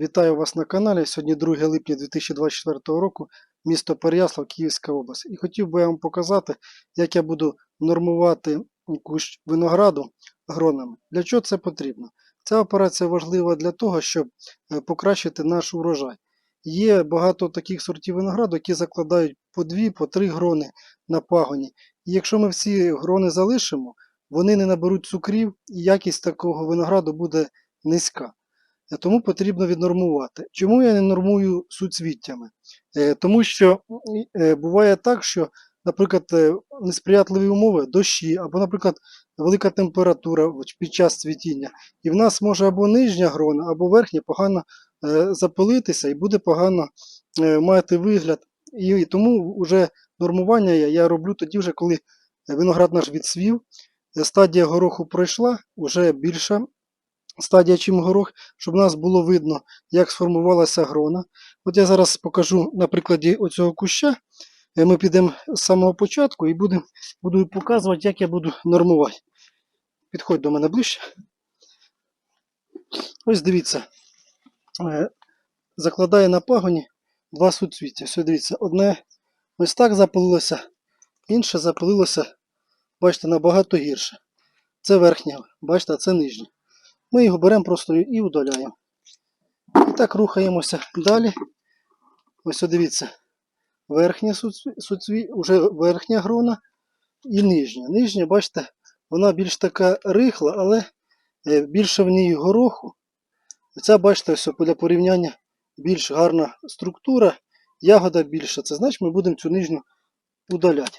Вітаю вас на каналі. Сьогодні 2 липня 2024 року, місто Переяслав, Київська область. І хотів би я вам показати, як я буду нормувати кущ винограду гронами. Для чого це потрібно? Ця операція важлива для того, щоб е, покращити наш урожай. Є багато таких сортів винограду, які закладають по дві, по три грони на пагоні. І якщо ми всі грони залишимо, вони не наберуть цукрів, і якість такого винограду буде низька. Тому потрібно віднормувати. Чому я не нормую суцвіттями? Е, Тому що е, буває так, що, наприклад, е, несприятливі умови, дощі, або, наприклад, велика температура під час цвітіння. І в нас може або нижня грона, або верхня погано запилитися і буде погано мати вигляд. І, тому вже нормування я, роблю тоді, вже, коли виноград наш відсвів, стадія гороху пройшла, вже більша стадія, чим горох, щоб нас було видно, як сформувалася грона. От я зараз покажу на прикладі оцього куща. Е, Ми підемо з самого початку і будемо, буду показувати, як я буду нормувати. Підходь до мене ближче. Ось дивіться. Е, Закладає на пагоні два суцвіття. Ось дивіться, одне ось так запалилося, інше запалилося, бачите, набагато гірше. Це верхнє, бачите, а це нижнє. Ми його беремо просто і удаляємо. І так рухаємося далі. Ось дивіться. Верхня суцві, вже верхня грона і нижня. Нижня, бачите, вона більш така рихла, але е, більше в ній гороху. Ця, бачите, ось для порівняння більш гарна структура, ягода більша. Це значить ми будемо цю нижню удаляти.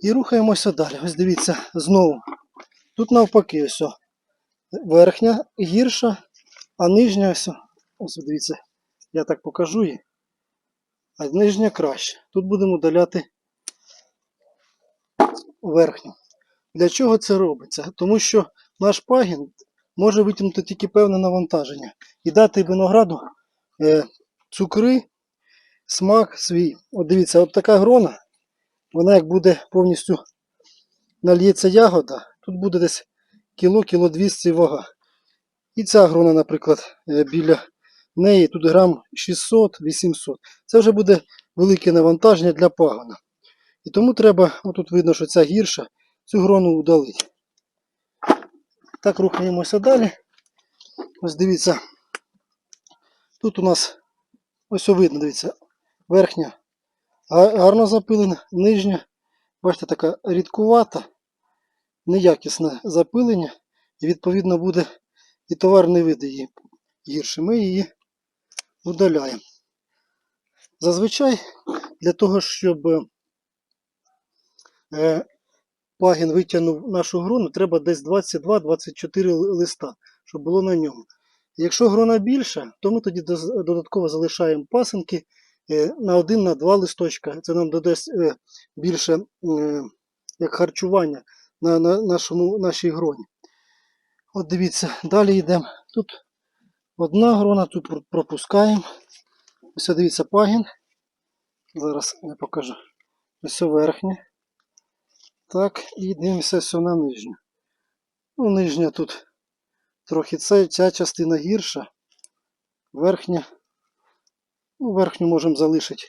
І рухаємося далі. Ось дивіться, знову. Тут навпаки, ось. Верхня гірша, а нижня ось, ось дивіться, я так покажу її. А нижня краще. Тут будемо удаляти верхню. Для чого це робиться? Тому що наш пагін може витягнути тільки певне навантаження і дати винограду е, цукри, смак свій. От дивіться, от така грона, вона як буде повністю нальється ягода, тут буде десь кіло, кіло 200 вага. І ця грона, наприклад, е, біля неї тут грам 600-800. Це вже буде велике навантаження для пагона. І тому треба, отут видно, що ця гірша, цю грону удалити. Так, рухаємося далі. Ось дивіться. Тут у нас ось видно, дивіться, верхня гарно запилена, нижня, бачите, така рідкувата неякісне запилення, і відповідно буде і товарний вид її гірше. Ми її удаляємо. Зазвичай для того, щоб е, пагін витягнув нашу грону, треба десь 22-24 листа, щоб було на ньому. Якщо грона більша, то ми тоді додатково залишаємо пасинки е, на один, на два листочка. Це нам додасть е, більше як харчування на, на нашому, нашій гроні. От дивіться, далі йдемо. Тут одна грона, тут пропускаємо. Ось дивіться пагін. Зараз я покажу. Ось верхня. Так, і дивимося все на нижню. Ну, нижня тут трохи це, ця частина гірша. Верхня. Ну, верхню можемо залишити.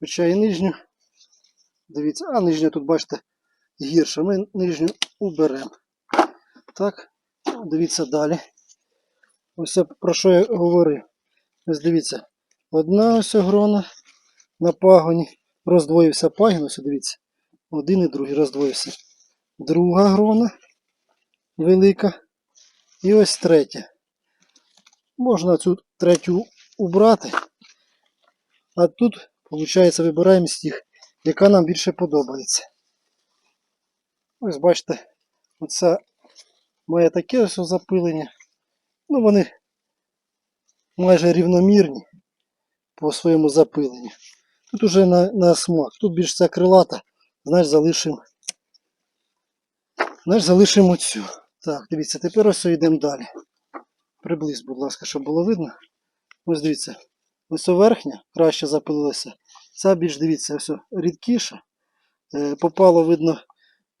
Хоча і нижню. Дивіться, а нижня тут, бачите, гірше. Ми нижню уберемо. Так, дивіться далі. Ось про що я говорив. Ось дивіться. Одна ось грона на пагоні. Роздвоївся пагін, ось дивіться. Один і другий роздвоївся. Друга грона велика. І ось третя. Можна цю третю убрати. А тут, виходить, вибираємо з тих, яка нам більше подобається. Ось бачите, оце має таке ось запилення. Ну, вони майже рівномірні по своєму запиленню. Тут уже на, на смак. Тут більш ця крилата, знаєш, залишимо. Знаєш, залишимо цю. Так, дивіться, тепер ось йдемо далі. Приблизь, будь ласка, щоб було видно. Ось дивіться. Ось верхня краще запилилася. Ця більш дивіться, ось рідкіша. Е, попало, видно,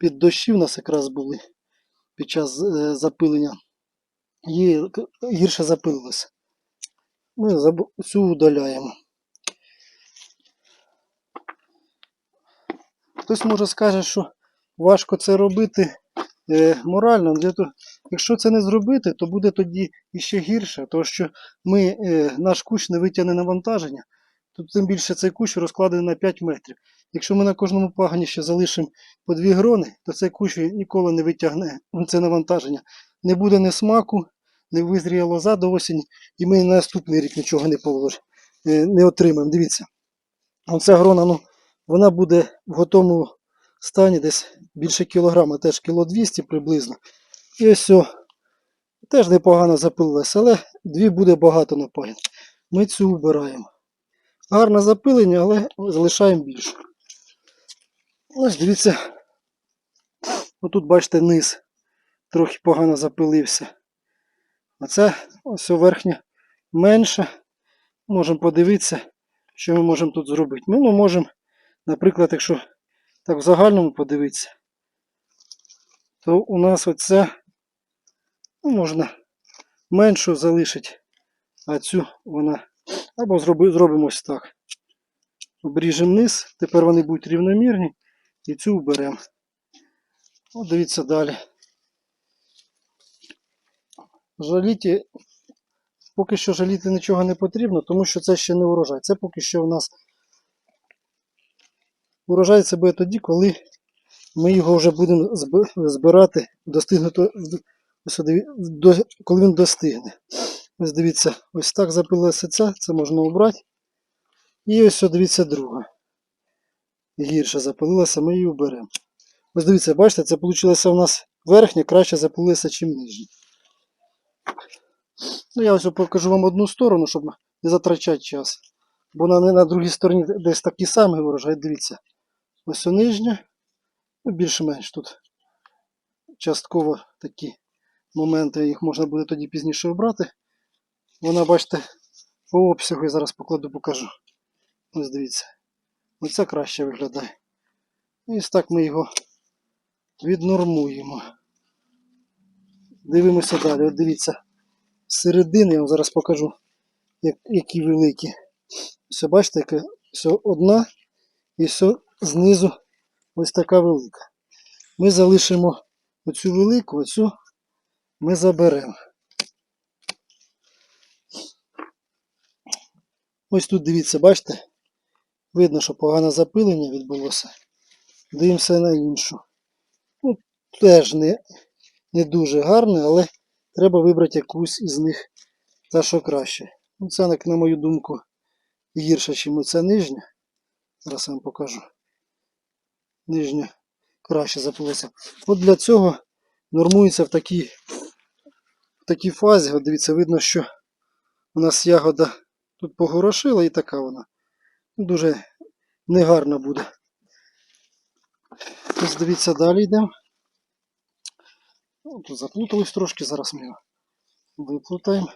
під дощі в нас якраз були під час е, запилення. Її гірше запилилося. ми цю удаляємо. Хтось може скаже, що важко це робити е, морально. Якщо це не зробити, то буде тоді іще гірше, тому що ми, е, наш кущ не витягне навантаження, то тим більше цей кущ розкладений на 5 метрів. Якщо ми на кожному пагані ще залишимо по дві грони, то цей кущ ніколи не витягне це навантаження. Не буде ні смаку, не визріє лоза до осені, і ми на наступний рік нічого не положимо, не отримаємо. Дивіться. Оця грона, ну, вона буде в готовому стані десь більше кілограма, теж кіло 200 приблизно. І ось о, теж непогано запилилася, але дві буде багато на пагін. Ми цю вбираємо. Гарне запилення, але залишаємо більше. Ось дивіться. Отут, бачите, низ трохи погано запилився. Оце ось о верхня менше. Можемо подивитися, що ми можемо тут зробити. Ми ну, можемо, наприклад, якщо так в загальному подивитися, то у нас оце ну, можна меншу залишити, а цю вона. Або зроби, зробимо ось так. Обріжемо низ, тепер вони будуть рівномірні, і цю вберемо. От дивіться далі. Жаліті, поки що жаліти нічого не потрібно, тому що це ще не урожай. Це поки що у нас урожай це буде тоді, коли ми його вже будемо збирати, достигнуто, ось диві- до, коли він достигне. Ось дивіться, ось так запилася ця, це можна обрати. І ось дивіться друга. Гірше запилилася, ми її вберемо. Ось дивіться, бачите, це вийшло у нас верхня краще запилилася, ніж нижня. Ну, я ось покажу вам одну сторону, щоб не затрачати час. Бо на, на другій стороні десь такий самий урожай, дивіться. Ось о нижня, ну, більш-менш тут частково такі моменти, їх можна буде тоді пізніше обрати. Вона, бачите, по обсягу я зараз покладу, покажу. Ось дивіться. Оця краще виглядає. І ось так ми його віднормуємо. Дивимося далі. От дивіться. Середини я вам зараз покажу, як, які великі. Все, бачите, яка все одна і все знизу ось така велика. Ми залишимо оцю велику, оцю ми заберемо. Ось тут дивіться, бачите? Видно, що погане запилення відбулося. Дивимося на іншу. Ну, теж не, не дуже гарне, але треба вибрати якусь із них та, що краще. Ну, це, на мою думку, гірше, ніж оця нижня. Зараз вам покажу. Нижня краще запилася. От для цього нормується в такій, в такій фазі. От дивіться, видно, що у нас ягода тут погорошила і така вона. Дуже негарна буде. Ось дивіться, далі йдемо. Ну, Тут заплутались трошки, зараз ми його виплутаємо.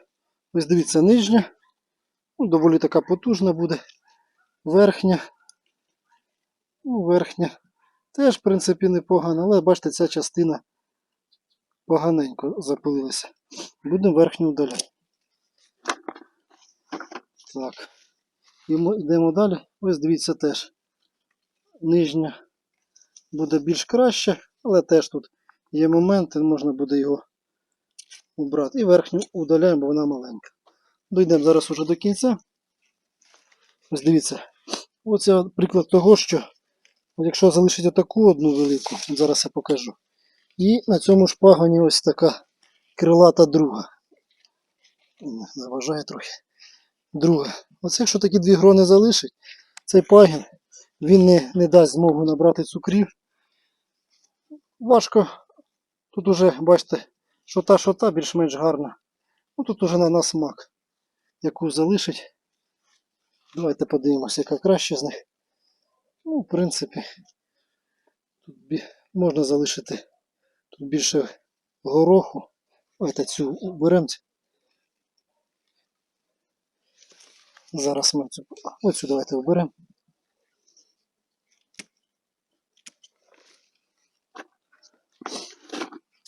Ось дивіться, нижня. Ну, доволі така потужна буде. Верхня. Ну, верхня. Теж, в принципі, непогана, але бачите, ця частина поганенько запилилася. Будемо верхню удаляти. Так. І ми йдемо далі. Ось дивіться теж. Нижня буде більш краще, але теж тут є моменти, можна буде його убрати. І верхню удаляємо, бо вона маленька. Дійдемо зараз уже до кінця. Ось дивіться. Оце приклад того, що якщо залишити таку одну велику, зараз я покажу. І на цьому ж ось така крилата друга. Заважає трохи. Друга. Оце якщо такі дві грони залишить, цей пагін він не, не дасть змогу набрати цукрів. Важко. Тут уже, бачите, що та, що та більш-менш гарна. Ну тут уже на, на смак. Яку залишить. Давайте подивимося, яка краще з них. Ну, в принципі, тут можна залишити тут більше гороху. Давайте цю уберемо. Зараз ми цю, оцю давайте оберемо.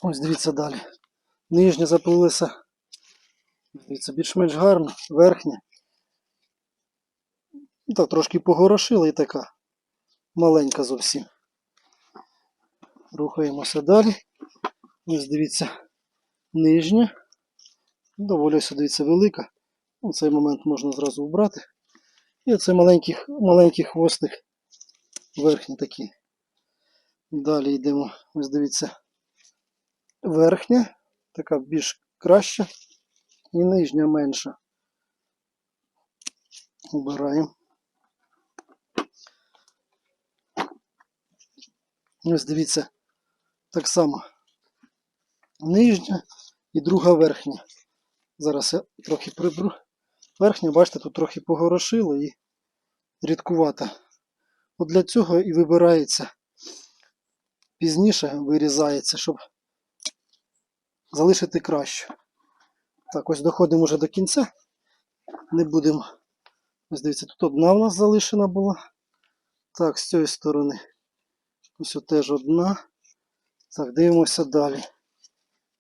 Ось дивіться далі. Нижня запилилася Дивіться, більш-менш гарно, верхня. Ну, Так, трошки погорошила і така маленька зовсім. Рухаємося далі. Ось дивіться, нижня. Доволі ось, дивіться, велика. У цей момент можна зразу убрати. І оцей маленький, маленький хвостик верхній такий. Далі йдемо. Ось дивіться. Верхня, така більш краща. І нижня менша. Убираємо. Ось дивіться, так само. Нижня і друга верхня. Зараз я трохи приберу. Верхня, бачите, тут трохи погорошило і рідкувата. От для цього і вибирається пізніше вирізається, щоб залишити кращу. Так, ось доходимо вже до кінця. Не будемо. Ось дивіться, тут одна в нас залишена була. Так, з цієї сторони. Ось теж одна. Так, дивимося далі.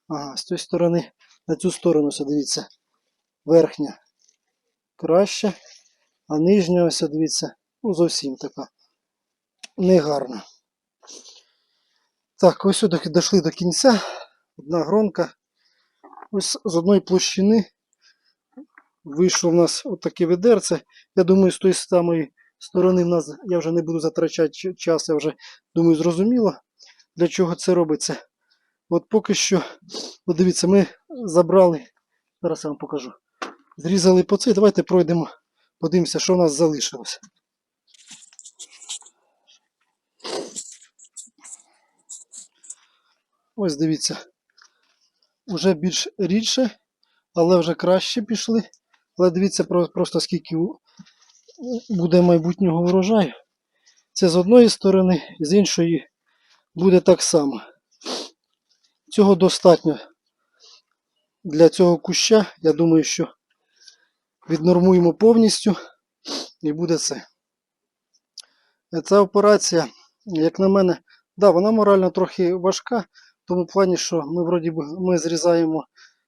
Ага, з цієї сторони, на цю сторону, ось, дивіться, верхня краща, а нижня, ось, дивіться, ну зовсім така негарна. Так, ось сюди дійшли до кінця. Одна гронка. Ось з одної площини вийшло в нас отаке ведерце. Я думаю, з тої самої сторони в нас, я вже не буду затрачати час, я вже думаю, зрозуміло, для чого це робиться. От поки що, дивіться, ми забрали, зараз я вам покажу. Зрізали по цей, давайте пройдемо, подивимося, що в нас залишилося. Ось дивіться. Уже більш рідше, але вже краще пішли. Але дивіться просто скільки буде майбутнього врожаю. Це з одної сторони, з іншої буде так само. Цього достатньо для цього куща. Я думаю, що віднормуємо повністю і буде це. Ця операція, як на мене, да, вона морально трохи важка, в тому плані, що ми вроді ми зрізаємо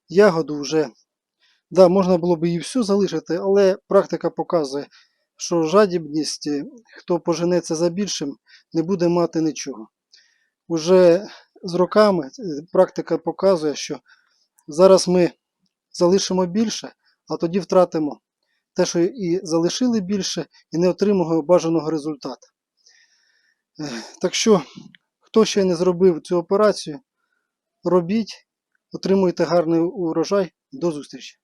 ягоду вже. Да, можна було б її всю залишити, але практика показує, що жадібність, е, хто поженеться за більшим, не буде мати нічого. Уже з роками е, практика показує, що зараз ми залишимо більше, а тоді втратимо те, що і залишили більше, і не отримуємо бажаного результату. Так що, хто ще не зробив цю операцію, робіть, отримуйте гарний урожай. До зустрічі!